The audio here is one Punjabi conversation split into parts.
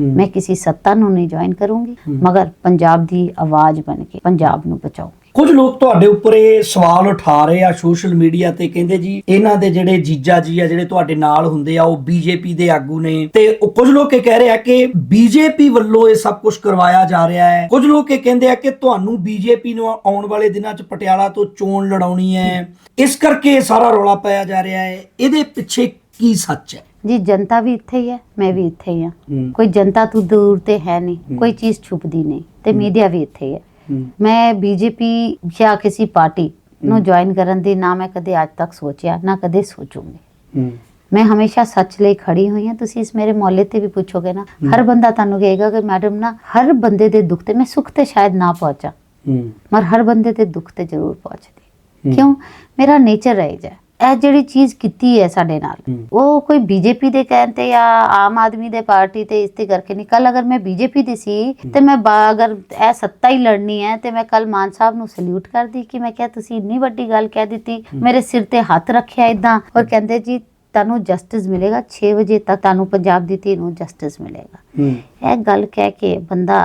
ਮੈਂ ਕਿਸੇ ਸੱਤਾ ਨੂੰ ਨਹੀਂ ਜੁਆਇਨ ਕਰੂੰਗੀ ਮਗਰ ਪੰਜਾਬ ਦੀ ਆਵਾਜ਼ ਬਣ ਕੇ ਪੰਜਾਬ ਨੂੰ ਬਚਾਉਂਗੀ। ਕੁਝ ਲੋਕ ਤੁਹਾਡੇ ਉੱਪਰ ਇਹ ਸਵਾਲ ਉਠਾ ਰਹੇ ਆ ਸੋਸ਼ਲ ਮੀਡੀਆ ਤੇ ਕਹਿੰਦੇ ਜੀ ਇਹਨਾਂ ਦੇ ਜਿਹੜੇ ਜੀਜਾ ਜੀ ਆ ਜਿਹੜੇ ਤੁਹਾਡੇ ਨਾਲ ਹੁੰਦੇ ਆ ਉਹ ਬੀਜੇਪੀ ਦੇ ਆਗੂ ਨੇ। ਤੇ ਉਹ ਕੁਝ ਲੋਕ ਇਹ ਕਹਿ ਰਹੇ ਆ ਕਿ ਬੀਜੇਪੀ ਵੱਲੋਂ ਇਹ ਸਭ ਕੁਝ ਕਰਵਾਇਆ ਜਾ ਰਿਹਾ ਹੈ। ਕੁਝ ਲੋਕ ਇਹ ਕਹਿੰਦੇ ਆ ਕਿ ਤੁਹਾਨੂੰ ਬੀਜੇਪੀ ਨੂੰ ਆਉਣ ਵਾਲੇ ਦਿਨਾਂ 'ਚ ਪਟਿਆਲਾ ਤੋਂ ਚੋਣ ਲੜਾਉਣੀ ਹੈ। ਇਸ ਕਰਕੇ ਇਹ ਸਾਰਾ ਰੌਲਾ ਪਾਇਆ ਜਾ ਰਿਹਾ ਹੈ। ਇਹਦੇ ਪਿੱਛੇ ਕੀ ਸੱਚ ਹੈ? ਜੀ ਜਨਤਾ ਵੀ ਇੱਥੇ ਹੀ ਹੈ ਮੈਂ ਵੀ ਇੱਥੇ ਹੀ ਹਾਂ। ਹੂੰ। ਕੋਈ ਜਨਤਾ ਤੋਂ ਦੂਰ ਤੇ ਹੈ ਨਹੀਂ ਕੋਈ ਚੀਜ਼ ਛੁਪਦੀ ਨਹੀਂ ਤੇ ਮੀਡੀਆ ਵੀ ਇੱਥੇ ਹੀ ਹੈ। ਹੂੰ। ਮੈਂ ਬੀਜੇਪੀ ਜਾਂ ਕਿਸੇ ਪਾਰਟੀ ਨੂੰ ਜੁਆਇਨ ਕਰਨ ਦੀ ਨਾ ਮੈਂ ਕਦੇ ਅੱਜ ਤੱਕ ਸੋਚਿਆ ਨਾ ਕਦੇ ਸੋਚੂੰਗੀ। ਹੂੰ। ਮੈਂ ਹਮੇਸ਼ਾ ਸੱਚ ਲਈ ਖੜੀ ਹੋਈ ਹਾਂ। ਤੁਸੀਂ ਇਸ ਮੇਰੇ ਮੌਲੇ ਤੇ ਵੀ ਪੁੱਛੋਗੇ ਨਾ ਹਰ ਬੰਦਾ ਤੁਹਾਨੂੰ ਕਹੇਗਾ ਕਿ ਮੈਡਮ ਨਾ ਹਰ ਬੰਦੇ ਦੇ ਦੁੱਖ ਤੇ ਮੈਂ ਸੁੱਖ ਤੇ ਸ਼ਾਇਦ ਨਾ ਪਹੁੰਚਾਂ। ਹੂੰ। ਮਰ ਹਰ ਬੰਦੇ ਦੇ ਦੁੱਖ ਤੇ ਜ਼ਰੂਰ ਪਹੁੰਚਦੀ। ਹੂੰ। ਕਿਉਂ? ਮੇਰਾ ਨੇਚਰ ਰਹਿ ਜਾ ਇਹ ਜਿਹੜੀ ਚੀਜ਼ ਕੀਤੀ ਹੈ ਸਾਡੇ ਨਾਲ। ਉਹ ਕੋਈ ਬੀਜੇਪੀ ਦੇ ਕਹਿਣ ਤੇ ਜਾਂ ਆਮ ਆਦਮੀ ਦੇ ਪਾਰਟੀ ਤੇ ਇਸ ਤੇ ਕਰਕੇ ਨਹੀਂ। ਕੱਲ ਅਗਰ ਮੈਂ ਬੀਜੇਪੀ ਦੀ ਸੀ ਤੇ ਮੈਂ ਅਗਰ ਇਹ ਸੱਤਾ ਹੀ ਲੜਨੀ ਹੈ ਤੇ ਮੈਂ ਕੱਲ ਮਾਨ ਸਾਹਿਬ ਨੂੰ ਸਲੂਟ ਕਰਦੀ ਕਿ ਮੈਂ ਕਿਹਾ ਤੁਸੀਂ ਇੰਨੀ ਵੱਡੀ ਗੱਲ ਕਹਿ ਦਿੱਤੀ ਮੇਰੇ ਸਿਰ ਤੇ ਹੱਥ ਰੱਖਿਆ ਇਦਾਂ ਔਰ ਕਹਿੰਦੇ ਜੀ ਤੁਹਾਨੂੰ ਜਸਟਿਸ ਮਿਲੇਗਾ 6 ਵਜੇ ਤੱਕ ਤੁਹਾਨੂੰ ਪੰਜਾਬ ਦੀ ਧੀ ਨੂੰ ਜਸਟਿਸ ਮਿਲੇਗਾ। ਇਹ ਗੱਲ ਕਹਿ ਕੇ ਬੰਦਾ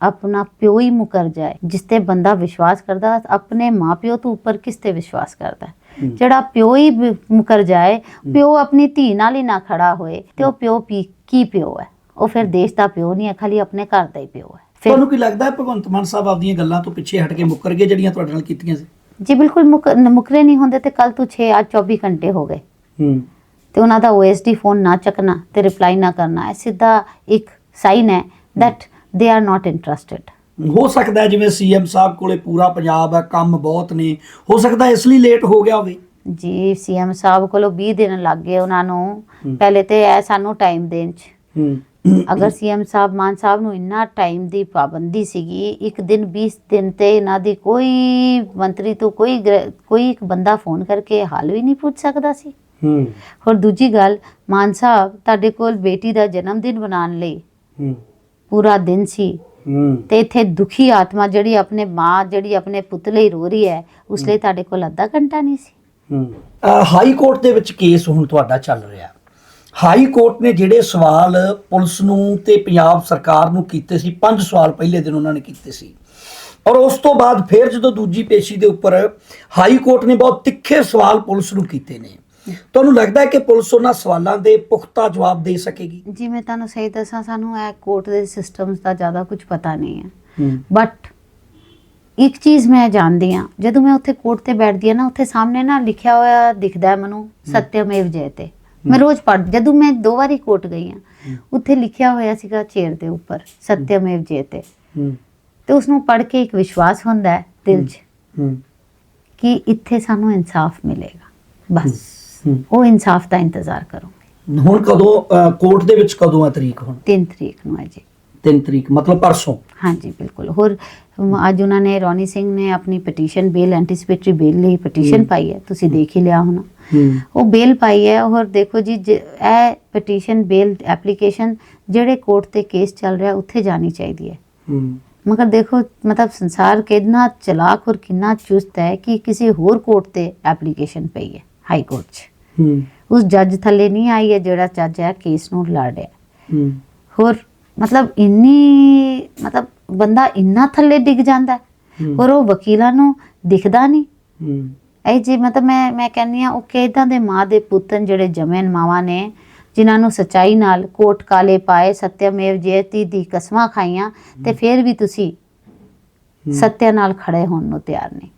ਆਪਣਾ ਪਿਓ ਹੀ ਮੁਕਰ ਜਾਏ ਜਿਸ ਤੇ ਬੰਦਾ ਵਿਸ਼ਵਾਸ ਕਰਦਾ ਆਪਣੇ ਮਾਪਿਓ ਤੋਂ ਉੱਪਰ ਕਿਸ ਤੇ ਵਿਸ਼ਵਾਸ ਕਰਦਾ। ਜਿਹੜਾ ਪਿਓ ਹੀ ਮੁਕਰ ਜਾਏ ਪਿਓ ਆਪਣੀ ਧੀ ਨਾਲ ਹੀ ਨਾ ਖੜਾ ਹੋਏ ਤੇ ਉਹ ਪਿਓ ਪੀ ਕੀ ਪਿਓ ਹੈ? ਉਹ ਫਿਰ ਦੇਸ਼ ਦਾ ਪਿਓ ਨਹੀਂ ਹੈ ਖਾਲੀ ਆਪਣੇ ਘਰ ਦਾ ਹੀ ਪਿਓ ਹੈ। ਫਿਰ ਤੁਹਾਨੂੰ ਕੀ ਲੱਗਦਾ ਹੈ ਭਗਵੰਤ ਮਾਨ ਸਾਹਿਬ ਆਪਦੀਆਂ ਗੱਲਾਂ ਤੋਂ ਪਿੱਛੇ ਹਟ ਕੇ ਮੁੱਕਰ ਗਏ ਜਿਹੜੀਆਂ ਤੁਹਾਡੇ ਨਾਲ ਕੀਤੀਆਂ ਸੀ? ਜੀ ਬਿਲਕੁਲ ਮੁਕ- ਮੁਕਰੇ ਨਹੀਂ ਹੁੰਦੇ ਤੇ ਕੱਲ ਤੋਂ 6 ਅੱਜ 24 ਘੰਟੇ ਹੋ ਗਏ। ਹੂੰ। ਤੇ ਉਹਨਾਂ ਦਾ OSD ਫੋਨ ਨਾ ਚੱਕਣਾ ਤੇ ਰਿਪਲਾਈ ਨਾ ਕਰਨਾ ਇਹ ਸਿੱਧਾ ਇੱਕ ਸਾਈਨ ਹੈ that they are not interested ਹੋ ਸਕਦਾ ਜਿਵੇਂ ਸੀਐਮ ਸਾਹਿਬ ਕੋਲੇ ਪੂਰਾ ਪੰਜਾਬ ਹੈ ਕੰਮ ਬਹੁਤ ਨੇ। ਹੋ ਸਕਦਾ ਇਸ ਲਈ ਲੇਟ ਹੋ ਗਿਆ ਹੋਵੇ। ਜੀ ਸੀਐਮ ਸਾਹਿਬ ਕੋਲੋਂ 20 ਦਿਨ ਲੱਗ ਗਏ ਉਹਨਾਂ ਨੂੰ। ਪਹਿਲੇ ਤੇ ਇਹ ਸਾਨੂੰ ਟਾਈਮ ਦੇਣ ਚ। ਅਗਰ ਸੀਐਮ ਸਾਹਿਬ ਮਾਨ ਸਾਹਿਬ ਨੂੰ ਇੰਨਾ ਟਾਈਮ ਦੀ ਪਾਬੰਦੀ ਸੀਗੀ ਇੱਕ ਦਿਨ 20 ਦਿਨ ਤੇ ਇਹਨਾਂ ਦੀ ਕੋਈ ਮੰਤਰੀ ਤੋਂ ਕੋਈ ਕੋਈ ਇੱਕ ਬੰਦਾ ਫੋਨ ਕਰਕੇ ਹਾਲ ਵੀ ਨਹੀਂ ਪੁੱਛ ਸਕਦਾ ਸੀ। ਹੂੰ। ਹੋਰ ਦੂਜੀ ਗੱਲ ਮਾਨ ਸਾਹਿਬ ਤੁਹਾਡੇ ਕੋਲ ਬੇਟੀ ਦਾ ਜਨਮ ਦਿਨ ਮਨਾਉਣ ਲਈ ਹੂੰ। ਪੂਰਾ ਦਿਨ ਸੀ। ਹੂੰ। ਤੇ ਇੱਥੇ ਦੁਖੀ ਆਤਮਾ ਜਿਹੜੀ ਆਪਣੇ ਮਾਂ ਜਿਹੜੀ ਆਪਣੇ ਪੁੱਤ ਲਈ ਰੋ ਰਹੀ ਹੈ ਉਸ ਲਈ ਤੁਹਾਡੇ ਕੋਲ ਅੱਧਾ ਘੰਟਾ ਨਹੀਂ ਸੀ। ਹੂੰ। ਹਾਈ ਕੋਰਟ ਦੇ ਵਿੱਚ ਕੇਸ ਹੁਣ ਤੁਹਾਡਾ ਚੱਲ ਰਿਹਾ। ਹਾਈ ਕੋਰਟ ਨੇ ਜਿਹੜੇ ਸਵਾਲ ਪੁਲਿਸ ਨੂੰ ਤੇ ਪੰਜਾਬ ਸਰਕਾਰ ਨੂੰ ਕੀਤੇ ਸੀ ਪੰਜ ਸਵਾਲ ਪਹਿਲੇ ਦਿਨ ਉਹਨਾਂ ਨੇ ਕੀਤੇ ਸੀ। ਔਰ ਉਸ ਤੋਂ ਬਾਅਦ ਫਿਰ ਜਦੋਂ ਦੂਜੀ ਪੇਸ਼ੀ ਦੇ ਉੱਪਰ ਹਾਈ ਕੋਰਟ ਨੇ ਬਹੁਤ ਤਿੱਖੇ ਸਵਾਲ ਪੁਲਿਸ ਨੂੰ ਕੀਤੇ ਨੇ। ਤੁਹਾਨੂੰ ਲੱਗਦਾ ਹੈ ਕਿ ਪੁਲਿਸ ਉਹਨਾਂ ਸਵਾਲਾਂ ਦੇ ਪੁਖਤਾ ਜਵਾਬ ਦੇ ਸਕੇਗੀ? ਜੀ ਮੈਂ ਤੁਹਾਨੂੰ ਸਹੀ ਦੱਸਾਂ ਸਾਨੂੰ ਇਹ ਕੋਰਟ ਦੇ ਸਿਸਟਮਸ ਦਾ ਜ਼ਿਆਦਾ ਕੁਝ ਪਤਾ ਨਹੀਂ ਹੈ। ਬਟ ਇੱਕ ਚੀਜ਼ ਮੈਂ ਜਾਣਦੀ ਹਾਂ ਜਦੋਂ ਮੈਂ ਉੱਥੇ ਕੋਰਟ ਤੇ ਬੈਠਦੀ ਹਾਂ ਨਾ ਉੱਥੇ ਸਾਹਮਣੇ ਨਾ ਲਿਖਿਆ ਹੋਇਆ ਦਿਖਦਾ ਮੈਨੂੰ ਸਤਿਅਮੇਵ ਜਯਤੇ ਮੈਂ ਰੋਜ਼ ਪੜ੍ਹ ਜਦੋਂ ਮੈਂ ਦੋ ਵਾਰੀ ਕੋਰਟ ਗਈ ਹਾਂ ਉੱਥੇ ਲਿਖਿਆ ਹੋਇਆ ਸੀਗਾ ਚੇਅਰ ਦੇ ਉੱਪਰ ਸਤਿਅਮੇਵ ਜਯਤੇ ਤੇ। ਉਸ ਨੂੰ ਪੜ੍ਹ ਕੇ ਇੱਕ ਵਿਸ਼ਵਾਸ ਹੁੰਦਾ ਹੈ ਦਿਲ 'ਚ ਕਿ ਇੱਥੇ ਸਾਨੂੰ ਇਨਸਾਫ ਮਿਲੇਗਾ ਬਸ। ਉਹ ਇਨਸਾਫ ਦਾ ਇੰਤਜ਼ਾਰ ਕਰੂੰਗੀ। ਹੁਣ ਕਦੋਂ ਕੋਰਟ ਦੇ ਵਿੱਚ ਕਦੋਂ ਆ ਤਰੀਕ ਹੁਣ? 3 ਤਰੀਕ ਨੂੰ ਹੈ ਜੀ। 3 ਤਰੀਕ ਮਤਲਬ ਪਰਸੋਂ? ਹਾਂਜੀ ਬਿਲਕੁਲ। ਹੋਰ ਅੱਜ ਉਹਨਾਂ ਨੇ ਰੋਨੀ ਸਿੰਘ ਨੇ ਆਪਣੀ ਪਟੀਸ਼ਨ ਬੇਲ ਐਂਟੀਸਿਪੇਟਰੀ ਬੇਲ ਲਈ ਪਟੀਸ਼ਨ ਪਾਈ ਹੈ। ਤੁਸੀਂ ਦੇਖ ਹੀ ਲਿਆ ਹੋਣਾ। ਉਹ ਬੇਲ ਪਾਈ ਹੈ। ਔਰ ਦੇਖੋ ਜੀ ਇਹ ਪਟੀਸ਼ਨ ਬੇਲ ਐਪਲੀਕੇਸ਼ਨ ਜਿਹੜੇ ਕੋਰਟ ਤੇ ਕੇਸ ਚੱਲ ਰਿਹਾ ਉੱਥੇ ਜਾਣੀ ਚਾਹੀਦੀ ਹੈ। ਹੂੰ। ਮਗਰ ਦੇਖੋ ਮਤਲਬ ਸੰਸਾਰ ਕਿੰਨਾ ਚਲਾਕ ਔਰ ਕਿੰਨਾ ਚੁਸਤ ਹੈ ਕਿ ਕਿਸੇ ਹੋਰ ਕੋਰਟ ਤੇ ਐਪਲੀਕੇਸ਼ਨ ਪਈ ਹੈ ਹਾਈ ਕੋਰਟ 'ਚ। ਹੂੰ। ਉਸ ਜੱਜ ਥੱਲੇ ਨਹੀਂ ਆਈ ਹੈ ਜਿਹੜਾ ਜੱਜ ਹੈ ਕੇਸ ਨੂੰ ਲੜ ਰਿਹਾ। ਹੂੰ। ਹੋਰ ਮਤਲਬ ਇੰਨੀ ਮਤਲਬ ਬੰਦਾ ਇੰਨਾ ਥੱਲੇ ਡਿੱਗ ਜਾਂਦਾ ਹੈ ਹੂੰ। ਔਰ ਉਹ ਵਕੀਲਾਂ ਨੂੰ ਦਿਖਦਾ ਨਹੀਂ। ਹੂੰ। ਇਹ ਜੀ ਮਤਲਬ ਮੈਂ ਮੈਂ ਕਹਿੰਨੀ ਆ ਉਹ ਕਿਦਾਂ ਦੇ ਮਾਂ ਦੇ ਪੁੱਤਨ ਜਿਹੜੇ ਜਮੈਨ ਮਾਵਾਂ ਨੇ ਜਿਨ੍ਹਾਂ ਨੂੰ ਸਚਾਈ ਨਾਲ ਕੋਟ ਕਾਲੇ ਪਾਏ ਸਤਿਅਮੇਵ ਜਯਤੀ ਦੀ ਕਸਮਾਂ ਖਾਈਆਂ ਤੇ ਫਿਰ ਵੀ ਤੁਸੀਂ ਸੱਤਿਆ ਨਾਲ ਖੜੇ ਹੋਣ ਨੂੰ ਤਿਆਰ ਨਹੀਂ।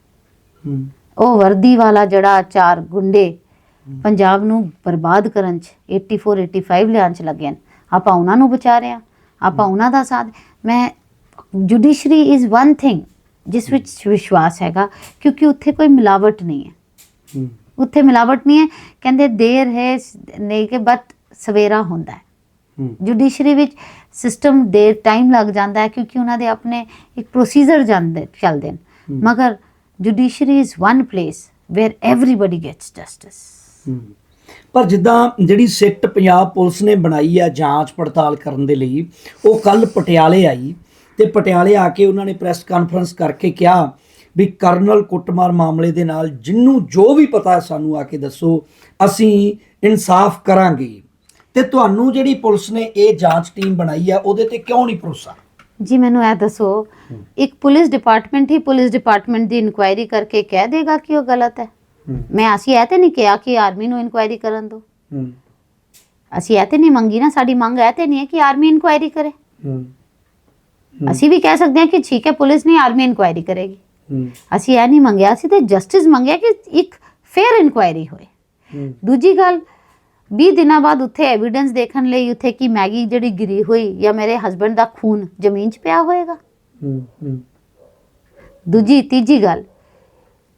ਹੂੰ। ਉਹ ਵਰਦੀ ਵਾਲਾ ਜਿਹੜਾ ਚਾਰ ਗੁੰਡੇ ਪੰਜਾਬ ਨੂੰ ਬਰਬਾਦ ਕਰਨ ਚ 84 85 ਲਿਆਉਣ ਚ ਲੱਗੇ ਨੇ ਆਪਾਂ ਉਹਨਾਂ ਨੂੰ ਬਚਾ ਰਹੇ ਹਾਂ। ਆਪਾਂ ਉਹਨਾਂ ਦਾ ਸਾਥ ਮੈਂ ਜੁਡੀਸ਼ਰੀ ਇਜ਼ ਵਨ ਥਿੰਗ ਜਿਸ ਵਿੱਚ ਵਿਸ਼ਵਾਸ ਹੈਗਾ ਕਿਉਂਕਿ ਉੱਥੇ ਕੋਈ ਮਿਲਾਵਟ ਨਹੀਂ ਹੈ। ਉੱਥੇ ਮਿਲਾਵਟ ਨਹੀਂ ਹੈ। ਕਹਿੰਦੇ ਦੇਰ ਹੈ ਨਹੀਂ ਕਿ ਬਟ ਸਵੇਰਾ ਹੁੰਦਾ ਹੈ। ਜੁਡੀਸ਼ਰੀ ਵਿੱਚ ਸਿਸਟਮ ਦੇਰ ਟਾਈਮ ਲੱਗ ਜਾਂਦਾ ਹੈ ਕਿਉਂਕਿ ਉਹਨਾਂ ਦੇ ਆਪਣੇ ਇੱਕ ਪ੍ਰੋਸੀਜਰ ਜਾਂਦੇ ਚੱਲਦੇ ਨੇ। ਮਗਰ judiciary is one place where everybody gets justice. ਪਰ ਜਿੱਦਾਂ ਜਿਹੜੀ ਸਿੱਟ ਪੰਜਾਬ ਪੁਲਿਸ ਨੇ ਬਣਾਈ ਆ ਜਾਂਚ ਪੜਤਾਲ ਕਰਨ ਦੇ ਲਈ ਉਹ ਕੱਲ ਪਟਿਆਲੇ ਆਈ ਤੇ ਪਟਿਆਲੇ ਆ ਕੇ ਉਹਨਾਂ ਨੇ ਪ੍ਰੈਸ ਕਾਨਫਰੰਸ ਕਰਕੇ ਕਿਹਾ ਵੀ ਕਰਨਲ ਕੁੱਟਮਾਰ ਮਾਮਲੇ ਦੇ ਨਾਲ ਜਿੰਨੂੰ ਜੋ ਵੀ ਪਤਾ ਹੈ ਸਾਨੂੰ ਆ ਕੇ ਦੱਸੋ ਅਸੀਂ ਇਨਸਾਫ ਕਰਾਂਗੇ। ਤੇ ਤੁਹਾਨੂੰ ਜਿਹੜੀ ਪੁਲਿਸ ਨੇ ਇਹ ਜਾਂਚ ਟੀਮ ਬਣਾਈ ਆ ਉਹਦੇ ਤੇ ਕਿਉਂ ਨਹੀਂ ਭਰੋਸਾ? ਜੀ ਮੈਨੂੰ ਇਹ ਦੱਸੋ ਇੱਕ ਪੁਲਿਸ ਡਿਪਾਰਟਮੈਂਟ ਹੀ ਪੁਲਿਸ ਡਿਪਾਰਟਮੈਂਟ ਦੀ ਇਨਕੁਆਇਰੀ ਕਰਕੇ ਕਹਿ ਦੇਗਾ ਕਿ ਉਹ ਗਲਤ ਹੈ? ਮੈਂ ਅਸੀਂ ਇਹ ਤੇ ਨਹੀਂ ਕਿਹਾ ਕਿ ਆਰਮੀ ਨੂੰ ਇਨਕੁਆਇਰੀ ਕਰਨ ਦਿਓ। ਅਸੀਂ ਇਹ ਤੇ ਨਹੀਂ ਮੰਗੀ ਨਾ ਸਾਡੀ ਮੰਗ ਇਹ ਤੇ ਨਹੀਂ ਹੈ ਕਿ ਆਰਮੀ ਇਨਕੁਆਇਰੀ ਕਰੇ। ਅਸੀਂ ਵੀ ਕਹਿ ਸਕਦੇ ਹਾਂ ਕਿ ਠੀਕ ਹੈ ਪੁਲਿਸ ਨਹੀਂ ਆਰਮੀ ਇਨਕੁਆਇਰੀ ਕਰੇਗੀ। ਅਸੀਂ ਇਹ ਨਹੀਂ ਮੰਗਿਆ ਅਸੀਂ ਤੇ ਜਸਟਿਸ ਮੰਗਿਆ ਕਿ ਇੱਕ ਫੇਅਰ ਇਨਕੁਆਇਰੀ ਹੋਏ। ਦੂਜੀ ਗੱਲ 20 ਦਿਨਾਂ ਬਾਅਦ ਉੱਥੇ ਐਵੀਡੈਂਸ ਦੇਖਣ ਲਈ ਉੱਥੇ ਕੀ ਮੈਗੀ ਜਿਹੜੀ ਗਿਰੀ ਹੋਈ ਜਾਂ ਮੇਰੇ ਹਸਬੰਡ ਦਾ ਖੂਨ ਜ਼ਮੀਨ 'ਚ ਪਿਆ ਹੋਏਗਾ। ਦੂਜੀ ਤੀਜੀ ਗੱਲ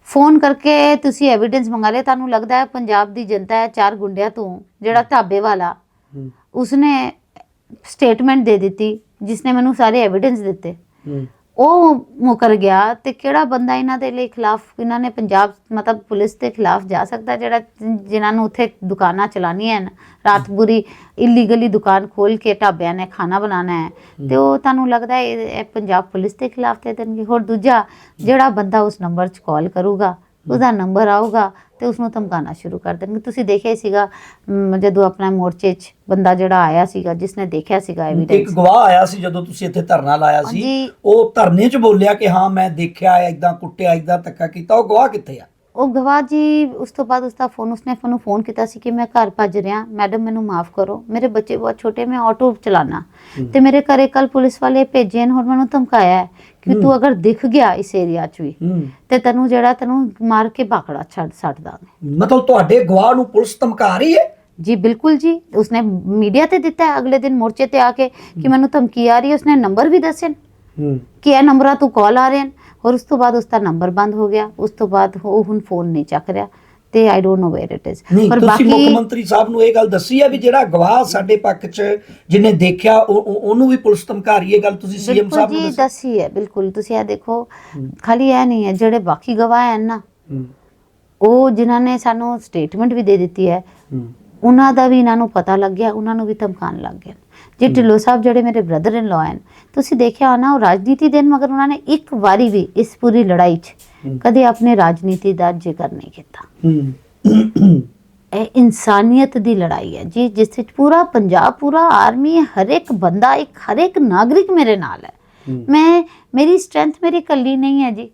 ਫੋਨ ਕਰਕੇ ਤੁਸੀਂ ਐਵੀਡੈਂਸ ਮੰਗਾ ਲਿਆ ਤੁਹਾਨੂੰ ਲੱਗਦਾ ਹੈ ਪੰਜਾਬ ਦੀ ਜਨਤਾ ਹੈ ਚਾਰ ਗੁੰਡਿਆਂ ਤੋਂ ਜਿਹੜਾ ਢਾਬੇ ਵਾਲਾ। ਉਸਨੇ ਸਟੇਟਮੈਂਟ ਦੇ ਦਿੱਤੀ ਜਿਸਨੇ ਮੈਨੂੰ ਸਾਰੇ ਐਵੀਡੈਂਸ ਦਿੱਤੇ। ਉਹ ਮੁਕਰ ਗਿਆ ਤੇ ਕਿਹੜਾ ਬੰਦਾ ਇਹਨਾਂ ਦੇ ਲਈ ਖਿਲਾਫ ਇਹਨਾਂ ਨੇ ਪੰਜਾਬ ਮਤਲਬ ਪੁਲਿਸ ਦੇ ਖਿਲਾਫ ਜਾ ਸਕਦਾ ਜਿਹੜਾ ਜਿਨ੍ਹਾਂ ਨੂੰ ਉੱਥੇ ਦੁਕਾਨਾਂ ਚਲਾਉਣੀਆਂ ਹਨ। ਰਾਤ ਪੂਰੀ ਇਲੀਗਲੀ ਦੁਕਾਨ ਖੋਲ ਕੇ ਢਾਬਿਆਂ ਨੇ ਖਾਣਾ ਬਣਾਉਣਾ ਹੈ ਤੇ ਉਹ ਤੁਹਾਨੂੰ ਲੱਗਦਾ ਇਹ ਇਹ ਪੰਜਾਬ ਪੁਲਿਸ ਦੇ ਖਿਲਾਫ ਦੇ ਦੇਣਗੇ। ਹੋਰ ਦੂਜਾ ਜਿਹੜਾ ਬੰਦਾ ਉਸ ਨੰਬਰ 'ਚ ਕਾਲ ਕਰੂਗਾ ਉਹਦਾ ਨੰਬਰ ਆਊਗਾ ਤੇ ਉਸ ਨੂੰ ਧਮਕਾਉਣਾ ਸ਼ੁਰੂ ਕਰ ਦੇਣਗੇ। ਤੁਸੀਂ ਦੇਖਿਆ ਸੀਗਾ ਜਦੋਂ ਆਪਣਾ ਮੋਰਚੇ 'ਚ ਬੰਦਾ ਜਿਹੜਾ ਆਇਆ ਸੀਗਾ ਜਿਸਨੇ ਦੇਖਿਆ ਸੀਗਾ ਇੱਕ ਐਵੀਡੈਂਸ ਗਵਾਹ ਆਇਆ ਸੀ ਜਦੋਂ ਤੁਸੀਂ ਇੱਥੇ ਧਰਨਾ ਲਾਇਆ ਸੀ। ਉਹ ਧਰਨੇ 'ਚ ਬੋਲਿਆ ਕਿ ਹਾਂ ਮੈਂ ਦੇਖਿਆ ਇਦਾਂ ਕੁੱਟਿਆ ਇਦਾਂ ਧੱਕਾ ਕੀਤਾ ਉਹ ਗਵਾਹ ਕਿੱਥੇ ਆ? ਉਹ ਗਵਾਹ ਜੀ ਉਸ ਤੋਂ ਬਾਅਦ ਉਸਦਾ ਫੋਨ ਉਸਨੇ ਮੈਨੂੰ ਫੋਨ ਕੀਤਾ ਸੀ ਕਿ ਮੈਂ ਘਰ ਭੱਜ ਰਿਹਾ। ਮੈਡਮ ਮੈਨੂੰ ਮਾਫ ਕਰੋ। ਮੇਰੇ ਬੱਚੇ ਬਹੁਤ ਛੋਟੇ ਮੈਂ ਆਟੋ ਚਲਾਣਾ ਤੇ ਮੇਰੇ ਘਰੇ ਕੱਲ ਪੁਲਿਸ ਵਾਲੇ ਭੇਜੇ ਨੇ ਹੋਰ ਮੈਨੂੰ ਧਮਕਾਇਆ ਹੈ ਕਿ ਤੂੰ ਅਗਰ ਦਿਖ ਗਿਆ ਇਸ ਏਰੀਆ 'ਚ ਵੀ ਤੇ ਤੈਨੂੰ ਜਿਹੜਾ ਤੈਨੂੰ ਮਾਰ ਕੇ ਬਾਕੜਾ ਛੱਡ ਛੱਡ ਦਾਂਗੇ ਮਤਲਬ ਤੁਹਾਡੇ ਗਵਾਹ ਨੂੰ ਪੁਲਿਸ ਧਮਕਾ ਰਹੀ ਹੈ? ਜੀ ਬਿਲਕੁਲ ਜੀ। ਉਸਨੇ ਮੀਡੀਆ ਤੇ ਦਿੱਤਾ ਹੈ ਅਗਲੇ ਦਿਨ ਮੋਰਚੇ ਤੇ ਆ ਕੇ ਕਿ ਮੈਨੂੰ ਧਮਕੀ ਆ ਰਹੀ ਹੈ ਉਸਨੇ ਨੰਬਰ ਵੀ ਦੱਸੇ ਨੇ ਕਿ ਇਹ ਨੰਬਰਾਂ ਤੋਂ ਕਾਲ ਆ ਰਹੇ ਹਨ। ਔਰ ਉਸ ਤੋਂ ਬਾਅਦ ਉਸਦਾ ਨੰਬਰ ਬੰਦ ਹੋ ਗਿਆ। ਉਸ ਤੋਂ ਬਾਅਦ ਉਹ ਹੁਣ ਫੋਨ ਨਹੀਂ ਚੱਕ ਰਿਹਾ ਤੇ I don't know where it is ਨਹੀਂ ਤੁਸੀਂ ਮੁੱਖ ਮੰਤਰੀ ਸਾਹਿਬ ਨੂੰ ਇਹ ਗੱਲ ਦੱਸੀ ਹੈ ਵੀ ਜਿਹੜਾ ਗਵਾਹ ਸਾਡੇ ਪੱਖ 'ਚ ਜਿਹਨੇ ਦੇਖਿਆ ਉਹ ਉਹ- ਉਹਨੂੰ ਵੀ ਪੁਲਿਸ ਧਮਕਾ ਰਹੀ ਹੈ ਗੱਲ ਤੁਸੀਂ ਸੀਐਮ ਸਾਹਿਬ ਨੂੰ ਦੱਸੀ। ਹੈ ਬਿਲਕੁਲ। ਤੁਸੀਂ ਇਹ ਦੇਖੋ ਖਾਲੀ ਇਹ ਨਹੀਂ ਹੈ ਜਿਹੜੇ ਬਾਕੀ ਗਵਾਹ ਹਨ ਨਾ ਉਹ ਜਿਨ੍ਹਾਂ ਨੇ ਸਾਨੂੰ ਸਟੇਟਮੈਂਟ ਵੀ ਦੇ ਦਿੱਤੀ ਹੈ ਉਹਨਾਂ ਦਾ ਵੀ ਇਹਨਾਂ ਨੂੰ ਪਤਾ ਲੱਗ ਗਿਆ ਉਹਨਾਂ ਨੂੰ ਵੀ ਧਮਕਾਉਣ ਲੱਗ ਗਏ ਜੀ ਢਿੱਲੋਂ ਸਾਹਿਬ ਜਿਹੜੇ ਮੇਰੇ ਬ੍ਰਦਰ ਇਨ ਲਾਅ ਹਨ ਤੁਸੀਂ ਦੇਖਿਆ ਹੋਣਾ ਉਹ ਰਾਜਨੀਤੀ ਦੇਣ ਮਗਰ ਉਹਨਾਂ ਨੇ ਇੱਕ ਵਾਰੀ ਵੀ ਇਸ ਪੂਰੀ ਲੜਾਈ 'ਚ। ਕਦੇ ਆਪਣੇ ਰਾਜਨੀਤੀ ਦਾ ਜ਼ਿਕਰ ਨਹੀਂ ਕੀਤਾ। ਇਹ ਇਨਸਾਨੀਅਤ ਦੀ ਲੜਾਈ ਹੈ ਜੀ ਜਿਸ ਵਿੱਚ ਪੂਰਾ ਪੰਜਾਬ ਪੂਰਾ ਆਰਮੀ ਹਰ ਇੱਕ ਬੰਦਾ ਇੱਕ ਹਰ ਇੱਕ ਨਾਗਰਿਕ ਮੇਰੇ ਨਾਲ ਹੈ। ਮੈਂ ਮੇਰੀ ਸਟਰੈਂਥ ਮੇਰੀ ਕੱਲੀ ਨਹੀਂ ਹੈ ਜੀ।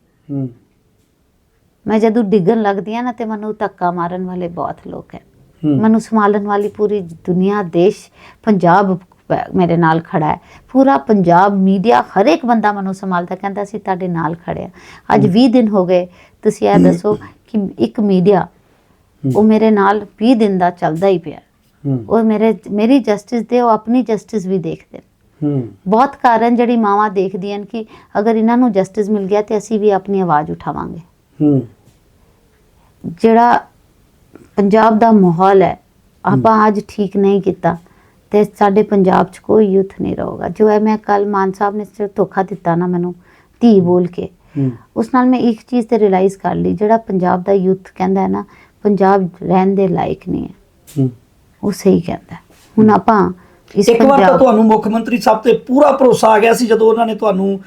ਮੈਂ ਜਦੋਂ ਡਿੱਗਣ ਲੱਗਦੀ ਹਾਂ ਨਾ ਤੇ ਮੈਨੂੰ ਧੱਕਾ ਮਾਰਨ ਵਾਲੇ ਬਹੁਤ ਲੋਕ ਹੈ। ਮੈਨੂੰ ਸੰਭਾਲਣ ਵਾਲੀ ਪੂਰੀ ਦੁਨੀਆ ਦੇਸ਼ ਪੰਜਾਬ ਮੇਰੇ ਨਾਲ ਖੜਾ ਹੈ। ਪੂਰਾ ਪੰਜਾਬ ਮੀਡੀਆ ਹਰ ਇੱਕ ਬੰਦਾ ਮੈਨੂੰ ਸੰਭਾਲਦਾ ਕਹਿੰਦਾ ਅਸੀਂ ਤੁਹਾਡੇ ਨਾਲ ਖੜੇ ਆ ਅੱਜ 20 ਦਿਨ ਹੋ ਗਏ ਤੁਸੀਂ ਇਹ ਦੱਸੋ ਕਿ ਇੱਕ ਮੀਡੀਆ ਉਹ ਮੇਰੇ ਨਾਲ 20 ਦਿਨ ਦਾ ਚੱਲਦਾ ਹੀ ਪਿਆ। ਉਹ ਮੇਰੇ ਮੇਰੀ ਜਸਟਿਸ ਦੇ ਉਹ ਆਪਣੀ ਜਸਟਿਸ ਵੀ ਦੇਖਦੇ ਬਹੁਤ ਕਾਰਨ ਜਿਹੜੀ ਮਾਵਾਂ ਦੇਖਦੀਆਂ ਕਿ ਅਗਰ ਇਹਨਾਂ ਨੂੰ ਜਸਟਿਸ ਮਿਲ ਗਿਆ ਤੇ ਅਸੀਂ ਵੀ ਆਪਣੀ ਆਵਾਜ਼ ਉਠਾਵਾਂਗੇ। ਹੂੰ। ਜਿਹੜਾ ਪੰਜਾਬ ਦਾ ਮਾਹੌਲ ਹੈ ਆਪਾਂ ਅੱਜ ਠੀਕ ਨਹੀਂ ਕੀਤਾ। ਤੇ ਸਾਡੇ ਪੰਜਾਬ 'ਚ ਕੋਈ ਯੂਥ ਨਹੀਂ ਰਹੂਗਾ। ਜੋ ਹੈ ਮੈਂ ਕੱਲ ਮਾਨ ਸਾਹਿਬ ਨੇ ਸਿਰ ਧੋਖਾ ਦਿੱਤਾ ਨਾ ਮੈਨੂੰ ਧੀ ਬੋਲ ਕੇ। ਉਸ ਨਾਲ ਮੈਂ ਇੱਕ ਚੀਜ਼ ਤੇ ਰਿਅਲਾਈਜ਼ ਕਰ ਲਈ ਜਿਹੜਾ ਪੰਜਾਬ ਦਾ ਯੂਥ ਕਹਿੰਦਾ ਹੈ ਨਾ ਪੰਜਾਬ ਰਹਿਣ ਦੇ ਲਾਇਕ ਨਹੀਂ ਹੈ। ਉਹ ਸਹੀ ਕਹਿੰਦਾ। ਹੁਣ ਆਪਾਂ ਇਸ ਇੱਕ ਵਾਰ ਤਾਂ ਤੁਹਾਨੂੰ ਮੁੱਖ ਮੰਤਰੀ ਸਾਹਿਬ ਤੇ ਪੂਰਾ ਭਰੋਸਾ ਆ ਗਿਆ ਸੀ ਜਦੋਂ ਉਹਨਾਂ ਨੇ ਤੁਹਾਨੂੰ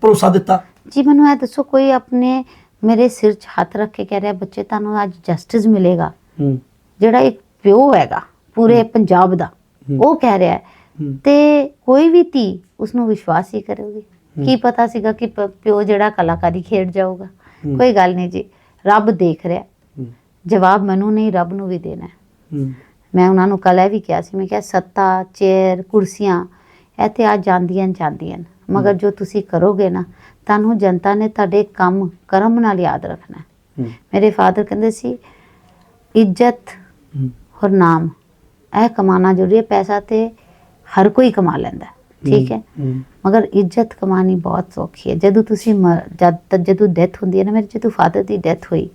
ਭਰੋਸਾ ਦਿੱਤਾ। ਜੀ ਮੈਨੂੰ ਇਹ ਦੱਸੋ ਕੋਈ ਆਪਣੇ ਮੇਰੇ ਸਿਰ 'ਚ ਹੱਥ ਰੱਖ ਕੇ ਕਹਿ ਰਿਹਾ ਬੱਚੇ ਤੁਹਾਨੂੰ ਅੱਜ ਜਸਟਿਸ ਮਿਲੇਗਾ। ਜਿਹੜਾ ਇੱਕ ਪਿਓ ਹੈਗਾ ਪੂਰੇ ਪੰਜਾਬ ਦਾ। ਉਹ ਕਹਿ ਰਿਹਾ ਹੈ। ਤੇ ਕੋਈ ਵੀ ਧੀ ਉਸ ਨੂੰ ਵਿਸ਼ਵਾਸ ਹੀ ਕਰੇਗੀ। ਕੀ ਪਤਾ ਸੀਗਾ ਕਿ ਪਿਓ ਜਿਹੜਾ ਕਲਾਕਾਰੀ ਖੇਡ ਜਾਊਗਾ। ਕੋਈ ਗੱਲ ਨਹੀਂ ਜੀ। ਰੱਬ ਦੇਖ ਰਿਹਾ ਜਵਾਬ ਮੈਨੂੰ ਨਹੀਂ ਰੱਬ ਨੂੰ ਵੀ ਦੇਣਾ ਮੈਂ ਉਹਨਾਂ ਨੂੰ ਇਹ ਵੀ ਕਿਹਾ ਸੀ ਮੈਂ ਕਿਹਾ ਸੱਤਾ ਚੇਅਰ ਕੁਰਸੀਆਂ ਇਹ ਤੇ ਆ ਜਾਂਦੀਆਂ ਜਾਂਦੀਆਂ। ਮਗਰ ਜੋ ਤੁਸੀਂ ਕਰੋਗੇ ਨਾ ਤੁਹਾਨੂੰ ਜਨਤਾ ਨੇ ਤੁਹਾਡੇ ਕੰਮ ਕਰਮ ਨਾਲ ਯਾਦ ਰੱਖਣਾ ਮੇਰੇ ਫਾਦਰ ਕਹਿੰਦੇ ਸੀ ਇੱਜ਼ਤ ਹੂੰ। ਔਰ ਨਾਮ। ਇਹ ਕਮਾਣਾ ਜ਼ਰੂਰੀ ਹੈ ਪੈਸਾ ਤੇ ਹਰ ਕੋਈ ਕਮਾ ਲੈਂਦਾ ਠੀਕ ਹੈ ਮਗਰ ਇੱਜ਼ਤ ਕਮਾਣੀ ਬਹੁਤ ਸੌਖੀ ਹੈ। ਜਦੋਂ ਤੁਸੀਂ ਜਦ ਜਦੋਂ ਡੈਥ ਹੁੰਦੀ ਹੈ ਨਾ ਮੇਰੇ ਜਦੋਂ ਫਾਦਰ ਦੀ ਡੈਥ ਹੋਈ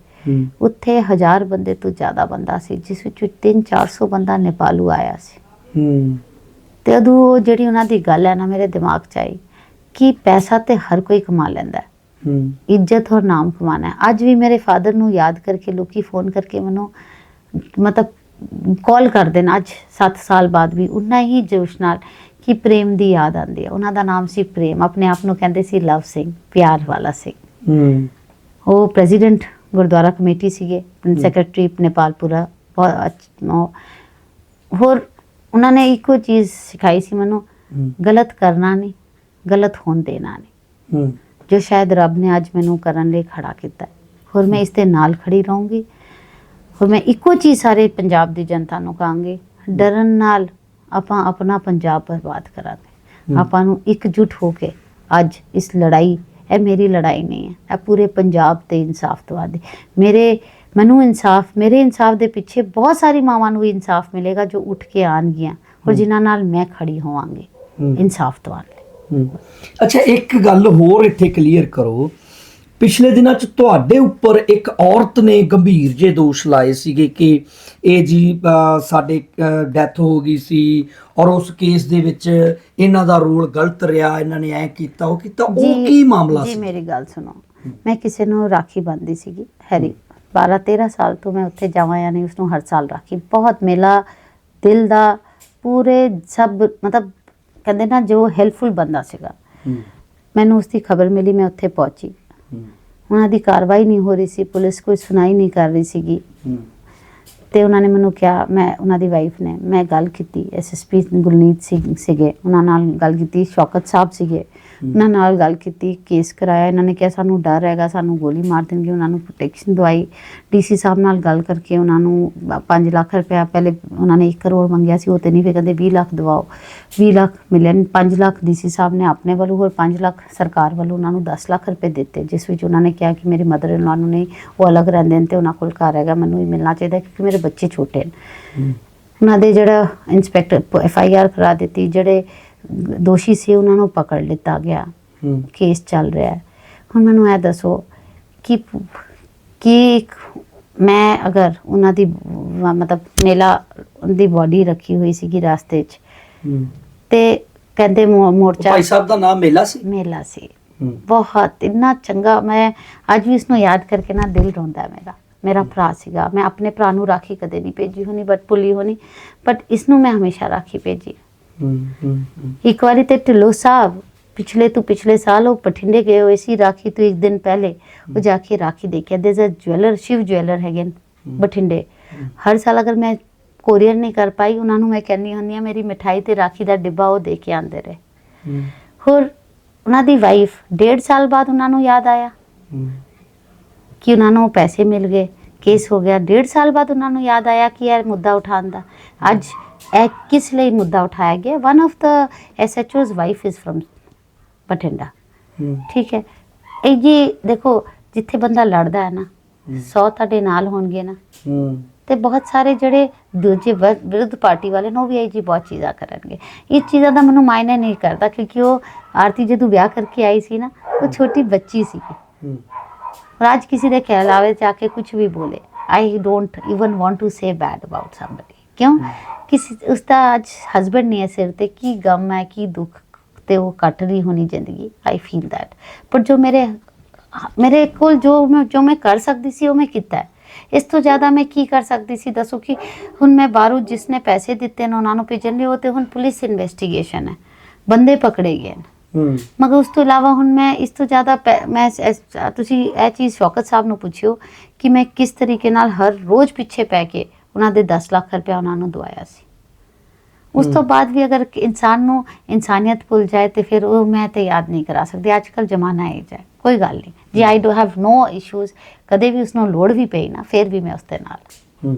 ਉੱਥੇ ਹਜ਼ਾਰ ਬੰਦੇ ਤੋਂ ਜ਼ਿਆਦਾ ਬੰਦਾ ਸੀ ਜਿਸ ਵਿੱਚ 3-400 ਬੰਦਾ ਨੇਪਾਲੂ ਆਇਆ ਸੀ। ਹੂੰ। ਤੇ ਉਹ ਜਿਹੜੀ ਉਹਨਾਂ ਦੀ ਗੱਲ ਹੈ ਨਾ ਮੇਰੇ ਦਿਮਾਗ 'ਚ ਆਈ ਕਿ ਪੈਸਾ ਤੇ ਹਰ ਕੋਈ ਕਮਾ ਲੈਂਦਾ ਹੈ। ਹੂੰ। ਇੱਜ਼ਤ ਔਰ ਨਾਮ ਕਮਾਣਾ ਹੈ। ਅੱਜ ਵੀ ਮੇਰੇ ਫਾਦਰ ਨੂੰ ਯਾਦ ਕਰਕੇ ਲੋਕੀ ਫੋਨ ਕਰਕੇ ਮੈਨੂੰ ਮਤਲਬ ਕਾਲ ਕਰਦੇ ਨੇ ਅੱਜ 7 ਸਾਲ ਬਾਅਦ ਵੀ ਉਨਾ ਹੀ ਜੋਸ਼ ਨਾਲ ਕਿ ਪ੍ਰੇਮ ਦੀ ਯਾਦ ਆਉਂਦੀ ਹੈ। ਉਹਨਾਂ ਦਾ ਨਾਮ ਸੀ ਪ੍ਰੇਮ। ਆਪਣੇ ਆਪ ਨੂੰ ਕਹਿੰਦੇ ਸੀ ਲਵ ਸਿੰਘ ਪਿਆਰ ਵਾਲਾ ਸਿੰਘ। ਹੂੰ। ਉਹ ਪ੍ਰੈਜ਼ੀਡੈਂਟ ਗੁਰਦੁਆਰਾ ਕਮੇਟੀ ਸੀਗੇ। ਸੈਕਟਰੀ ਨੇਪਾਲਪੁਰਾ ਬਹੁਤ ਅੱਛ- ਉਹ- ਹੋਰ ਉਹਨਾਂ ਨੇ ਇੱਕੋ ਚੀਜ਼ ਸਿਖਾਈ ਸੀ ਮੈਨੂੰ। ਗਲਤ ਕਰਨਾ ਨਹੀਂ ਗਲਤ ਹੋਣ ਦੇਣਾ ਨਹੀਂ ਜੋ ਸ਼ਾਇਦ ਰੱਬ ਨੇ ਅੱਜ ਮੈਨੂੰ ਕਰਨ ਲਈ ਖੜਾ ਕੀਤਾ। ਹੋਰ ਮੈਂ ਇਸ ਦੇ ਨਾਲ ਖੜੀ ਰਹੂੰਗੀ। ਹੋਰ ਮੈਂ ਇੱਕੋ ਚੀਜ਼ ਸਾਰੇ ਪੰਜਾਬ ਦੀ ਜਨਤਾ ਨੂੰ ਕਹਾਂਗੀ ਡਰਨ ਨਾਲ ਆਪਾਂ ਆਪਣਾ ਪੰਜਾਬ ਬਰਬਾਦ ਕਰਾਂਗੇ। ਆਪਾਂ ਨੂੰ ਇਕਜੁੱਟ ਹੋ ਕੇ ਅੱਜ ਇਸ ਲੜਾਈ ਇਹ ਮੇਰੀ ਲੜਾਈ ਨਹੀਂ ਹੈ ਇਹ ਪੂਰੇ ਪੰਜਾਬ ਤੇ ਇਨਸਾਫ ਦਵਾਦੇ ਮੇਰੇ ਮੈਨੂੰ ਇਨਸਾਫ ਮੇਰੇ ਇਨਸਾਫ ਦੇ ਪਿੱਛੇ ਬਹੁਤ ਸਾਰੀ ਮਾਵਾਂ ਨੂੰ ਵੀ ਇਨਸਾਫ ਮਿਲੇਗਾ ਜੋ ਉੱਠ ਕੇ ਆਣਗੀਆਂ ਔਰ। ਜਿਨ੍ਹਾਂ ਨਾਲ ਮੈਂ ਖੜੀ ਹੋਵਾਂਗੀ ਇਨਸਾਫ ਦਿਵਾਉਣ ਲਈ। ਅੱਛਾ ਇੱਕ ਗੱਲ ਹੋਰ ਇੱਥੇ ਕਲੀਅਰ ਕਰੋ ਪਿਛਲੇ ਦਿਨਾਂ 'ਚ ਤੁਹਾਡੇ ਉੱਪਰ ਇੱਕ ਔਰਤ ਨੇ ਗੰਭੀਰ ਜੇ ਦੋਸ਼ ਲਾਏ ਸੀਗੇ ਕਿ ਇਹ ਜੀ ਸਾਡੇ ਡੈਥ ਹੋ ਗਈ ਸੀ ਔਰ ਉਸ ਕੇਸ ਦੇ ਵਿੱਚ ਇਹਨਾਂ ਦਾ ਰੋਲ ਗਲਤ ਰਿਹਾ ਇਹਨਾਂ ਨੇ ਐ ਕੀਤਾ ਉਹ ਕੀਤਾ ਉਹ ਕੀ ਮਾਮਲਾ ਜੀ ਸੀ? ਮੇਰੀ ਗੱਲ ਸੁਣੋ। ਮੈਂ ਕਿਸੇ ਨੂੰ ਰਾਖੀ ਬੰਨਦੀ ਸੀਗੀ ਹੈਰੀ। 12 13 ਸਾਲ ਤੋਂ ਮੈਂ ਉੱਥੇ ਜਾਵਾਂ ਜਾਂ ਨਹੀਂ ਉਸ ਨੂੰ ਹਰ ਸਾਲ ਰਾਖੀ। ਬਹੁਤ ਮੇਲਾ ਦਿਲ ਦਾ ਪੂਰੇ ਸਭ ਮਤਲਬ ਕਹਿੰਦੇ ਨਾ ਜੋ ਹੈਲਪਫੁਲ ਬੰਦਾ ਸੀਗਾ। ਮੈਨੂੰ ਉਸ ਦੀ ਖਬਰ ਮਿਲੀ ਮੈਂ ਉੱਥੇ ਪਹੁੰਚੀ। ਉਹਨਾਂ ਦੀ ਕਾਰਵਾਈ ਨਹੀਂ ਹੋ ਰਹੀ ਸੀ ਪੁਲਿਸ ਕੋਈ ਸੁਣਾਈ ਨਹੀਂ ਕਰ ਰਹੀ ਸੀਗੀ। ਤੇ ਉਹਨਾਂ ਨੇ ਮੈਨੂੰ ਕਿਹਾ ਮੈਂ ਉਹਨਾਂ ਦੀ ਵਾਈਫ ਨੇ ਮੈਂ ਗੱਲ ਕੀਤੀ ਐਸਐਸਪੀ ਗੁਲਨੀਤ ਸਿੰਘ ਸੀਗੇ ਉਹਨਾਂ ਨਾਲ ਗੱਲ ਕੀਤੀ ਸ਼ੌਕਤ ਸਾਹਿਬ ਸੀਗੇ। ਉਹਨਾਂ ਨਾਲ ਗੱਲ ਕੀਤੀ ਕੇਸ ਕਰਾਇਆ ਇਹਨਾਂ ਨੇ ਕਿਹਾ ਸਾਨੂੰ ਡਰ ਹੈਗਾ ਸਾਨੂੰ ਗੋਲੀ ਮਾਰ ਦੇਣਗੇ ਉਹਨਾਂ ਨੂੰ ਪ੍ਰੋਟੈਕਸ਼ਨ ਦਵਾਈ। ਡੀਸੀ ਸਾਹਿਬ ਨਾਲ ਗੱਲ ਕਰਕੇ ਉਹਨਾਂ ਨੂੰ 5 ਲੱਖ ਰੁਪਇਆ ਪਹਿਲੇ ਉਹਨਾਂ ਨੇ 1 ਕਰੋੜ ਮੰਗਿਆ ਸੀ ਉਹ ਤੇ ਨਹੀਂ ਫਿਰ ਕਹਿੰਦੇ 20 ਲੱਖ ਦਵਾਓ। 20 ਲੱਖ ਮਿਲੇ 5 ਲੱਖ ਡੀਸੀ ਸਾਹਿਬ ਨੇ ਆਪਣੇ ਵੱਲੋਂ ਹੋਰ 5 ਲੱਖ ਸਰਕਾਰ ਵੱਲੋਂ ਉਹਨਾਂ ਨੂੰ 10 ਲੱਖ ਰੁਪਏ ਦਿੱਤੇ ਜਿਸ ਵਿੱਚ ਉਹਨਾਂ ਨੇ ਕਿਹਾ ਕਿ ਮੇਰੀ ਮਦਰ ਇਨ ਲਾ ਨੂੰ ਨਹੀਂ ਉਹ ਅਲੱਗ ਰਹਿੰਦੇ ਨੇ ਤੇ ਉਹਨਾਂ ਕੋਲ ਘਰ ਹੈਗਾ ਮੈਨੂੰ ਹੀ ਮਿਲਣਾ ਚਾਹੀਦਾ ਕਿਉਂਕਿ ਮੇਰੇ ਬੱਚੇ ਛੋਟੇ ਨੇ। ਉਹਨਾਂ ਦੇ ਜਿਹੜਾ ਇੰਸਪੈਕਟਰ ਐਫ ਆਈ ਆਰ ਕਰਾ ਦਿੱਤੀ ਜਿਹੜੇ ਦੋਸ਼ੀ ਸੀ ਉਹਨਾਂ ਨੂੰ ਪਕੜ ਲਿੱਤਾ ਗਿਆ। ਕੇਸ ਚੱਲ ਰਿਹਾ ਹੈ। ਹੁਣ ਮੈਨੂੰ ਇਹ ਦੱਸੋ ਕਿ ਕਿ ਮੈਂ ਅਗਰ ਉਹਨਾਂ ਦੀ ਮਤਲਬ ਮੇਲਾ ਦੀ ਬਾਡੀ ਰੱਖੀ ਹੋਈ ਸੀਗੀ ਰਾਸਤੇ 'ਚ। ਤੇ ਕਹਿੰਦੇ ਮੋਰਚਾ ਭਾਈ ਸਾਹਿਬ ਦਾ ਨਾਮ ਮੇਲਾ ਸੀ? ਮੇਲਾ ਸੀ। ਬਹੁਤ ਇੰਨਾ ਚੰਗਾ ਮੈਂ ਅੱਜ ਵੀ ਇਸ ਨੂੰ ਯਾਦ ਕਰਕੇ ਨਾ ਦਿਲ ਰੋਂਦਾ ਮੇਰਾ। ਮੇਰਾ ਭਰਾ ਸੀਗਾ। ਮੈਂ ਆਪਣੇ ਭਰਾ ਨੂੰ ਰਾਖੀ ਕਦੇ ਨਹੀਂ ਭੇਜੀ ਹੋਣੀ ਬਟ ਭੁੱਲੀ ਹੋਣੀ। ਬਟ ਇਸ ਨੂੰ ਮੈਂ ਹਮੇਸ਼ਾ ਰਾਖੀ ਭੇਜੀ। ਇੱਕ ਵਾਰੀ ਤੇ ਢਿੱਲੋਂ ਸਾਹਿਬ ਪਿਛਲੇ ਤੋਂ ਪਿਛਲੇ ਸਾਲ ਉਹ ਬਠਿੰਡੇ ਗਏ ਹੋਏ ਸੀ ਰਾਖੀ ਤੋਂ ਇੱਕ ਦਿਨ ਪਹਿਲੇ ਉਹ ਜਾ ਕੇ ਰਾਖੀ ਦੇ ਕੇ ਦੇਰ ਜਵੈਲਰ ਸ਼ਿਵ ਜਵੈਲਰ ਹੈਗੇ ਬਠਿੰਡੇ। ਹਰ ਸਾਲ ਅਗਰ ਮੈਂ ਕੋਰੀਅਰ ਨਹੀਂ ਕਰ ਪਾਈ ਉਹਨਾਂ ਨੂੰ ਮੈਂ ਕਹਿੰਦੀ ਹੁੰਦੀ ਆ ਮੇਰੀ ਮਿਠਾਈ ਤੇ ਰਾਖੀ ਦਾ ਡਿੱਬਾ ਉਹ ਦੇ ਕੇ ਆਂਦੇ ਰਹੇ। ਹੋਰ ਉਹਨਾਂ ਦੀ ਵਾਈਫ ਡੇਢ ਸਾਲ ਬਾਅਦ ਉਹਨਾਂ ਨੂੰ ਯਾਦ ਆਇਆ ਕਿ ਉਹਨਾਂ ਨੂੰ ਪੈਸੇ ਮਿਲ ਗਏ। ਕੇਸ ਹੋ ਗਿਆ। ਡੇਢ ਸਾਲ ਬਾਅਦ ਉਹਨਾਂ ਨੂੰ ਯਾਦ ਆਇਆ ਕਿ ਇਹ ਮੁੱਦਾ ਉਠਾਉਣ ਦਾ। ਅੱਜ ਇਹ ਕਿਸ ਲਈ ਮੁੱਦਾ ਉਠਾਇਆ ਗਿਆ? One of the SHO's wife is from Bathinda. ਠੀਕ ਹੈ। ਇਹ ਜੀ ਦੇਖੋ ਜਿੱਥੇ ਬੰਦਾ ਲੜਦਾ ਹੈ ਨਾ 100 ਤੁਹਾਡੇ ਨਾਲ ਹੋਣਗੇ ਨਾ। ਤੇ ਬਹੁਤ ਸਾਰੇ ਜਿਹੜੇ ਦੂਜੇ ਵਿਰੁੱਧ ਪਾਰਟੀ ਵਾਲੇ ਨੇ ਵੀ ਇਹ ਜੀ ਬਹੁਤ ਚੀਜ਼ਾਂ ਕਰਨਗੇ। ਇਹ ਚੀਜ਼ਾਂ ਦਾ ਮੈਨੂੰ ਮਾਇਨੇ ਨਹੀਂ ਕਰਦਾ ਕਿਉਂਕਿ ਉਹ ਆਰਤੀ ਜਦੋਂ ਵਿਆਹ ਕਰਕੇ ਆਈ ਸੀ ਨਾ ਉਹ ਛੋਟੀ ਬੱਚੀ ਸੀ। ਰਾਜ ਕਿਸੇ ਦੇ ਖਿਆਲਾਵੇ ਜਾ ਕੇ ਕੁਝ ਵੀ ਬੋਲੇ। I don't even want to say bad about somebody ਕਿਉਂ? ਕਿਸ ਉਸਦਾ ਅੱਜ ਹਸਬੰਡ ਨਹੀਂ ਹੈ ਸਿਰ ਤੇ ਕੀ ਗਮ ਹੈ ਕੀ ਦੁੱਖ ਤੇ ਉਹ ਕੱਟ ਰਹੀ ਹੋਣੀ ਜ਼ਿੰਦਗੀ ਆਈ ਫੀਲ ਥੈਟ ਪਰ ਜੋ ਮੇਰੇ ਮੇਰੇ ਕੋਲ ਜੋ ਮੈਂ ਜੋ ਮੈਂ ਕਰ ਸਕਦੀ ਸੀ ਉਹ ਮੈਂ ਕੀਤਾ ਇਸ ਤੋਂ ਜ਼ਿਆਦਾ ਮੈਂ ਕੀ ਕਰ ਸਕਦੀ ਸੀ? ਦੱਸੋ ਕਿ ਹੁਣ ਮੈਂ ਬਾਰੂ ਜਿਸ ਨੇ ਪੈਸੇ ਦਿੱਤੇ ਨੇ ਉਹਨਾਂ ਨੂੰ ਭੇਜਣ ਲਈ ਉਹ ਤੇ ਹੁਣ ਪੁਲਿਸ ਇਨਵੈਸਟੀਗੇਸ਼ਨ ਹੈ। ਬੰਦੇ ਪਕੜੇ ਗਏ ਨੇ। ਮਗਰ ਉਸ ਤੋਂ ਇਲਾਵਾ ਹੁਣ ਮੈਂ ਇਸ ਤੋਂ ਜ਼ਿਆਦਾ ਮੈਂ ਤੁਸੀਂ ਇਹ ਚੀਜ਼ ਸ਼ੌਕਤ ਸਾਹਿਬ ਨੂੰ ਪੁੱਛਿਓ ਕਿ ਮੈਂ ਕਿਸ ਤਰੀਕੇ ਨਾਲ ਹਰ ਰੋਜ਼ ਪਿੱਛੇ ਪੈ ਕੇ ਉਹਨਾਂ ਦੇ 10 ਲੱਖ ਰੁਪਏ ਉਹਨਾਂ ਨੂੰ ਦਵਾਇਆ ਸੀ। ਉਸ ਤੋਂ ਬਾਅਦ ਵੀ ਅਗਰ ਇਨਸਾਨ ਨੂੰ ਇਨਸਾਨੀਅਤ ਭੁੱਲ ਜਾਏ ਤੇ ਫਿਰ ਉਹ ਮੈਂ ਤੇ ਯਾਦ ਨਹੀਂ ਕਰਾ ਸਕਦੀ। ਅੱਜ ਕੱਲ ਜ਼ਮਾਨਾ ਇਹ ਜਾਏ ਕੋਈ ਗੱਲ ਨਹੀਂ। ਜੀ ਆਈ ਡੋ ਹੈਵ ਨੋ ਇਸ਼ੂਜ਼ ਕਦੇ ਵੀ ਉਸ ਨੂੰ ਲੋੜ ਵੀ ਪਈ ਨਾ ਫਿਰ ਵੀ ਮੈਂ ਉਸ ਦੇ ਨਾਲ। ਹਮ